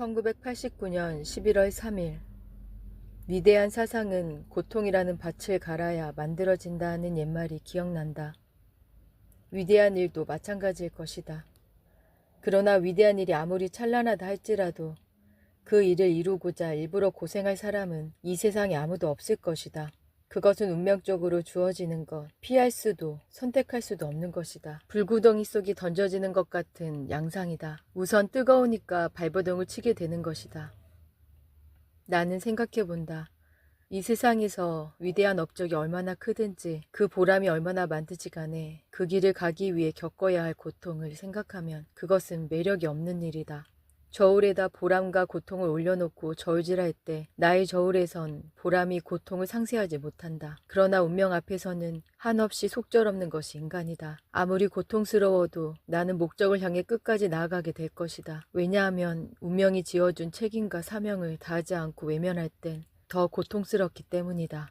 1989년 11월 3일 위대한 사상은 고통이라는 밭을 갈아야 만들어진다는 옛말이 기억난다. 위대한 일도 마찬가지일 것이다. 그러나 위대한 일이 아무리 찬란하다 할지라도 그 일을 이루고자 일부러 고생할 사람은 이 세상에 아무도 없을 것이다. 그것은 운명적으로 주어지는 것, 피할 수도 선택할 수도 없는 것이다. 불구덩이 속이 던져지는 것 같은 양상이다. 우선 뜨거우니까 발버둥을 치게 되는 것이다. 나는 생각해 본다. 이 세상에서 위대한 업적이 얼마나 크든지 그 보람이 얼마나 많든지 간에 그 길을 가기 위해 겪어야 할 고통을 생각하면 그것은 매력이 없는 일이다. 저울에다 보람과 고통을 올려놓고 저울질할 때 나의 저울에선 보람이 고통을 상쇄하지 못한다. 그러나 운명 앞에서는 한없이 속절없는 것이 인간이다. 아무리 고통스러워도 나는 목적을 향해 끝까지 나아가게 될 것이다. 왜냐하면 운명이 지어준 책임과 사명을 다하지 않고 외면할 땐 더 고통스럽기 때문이다.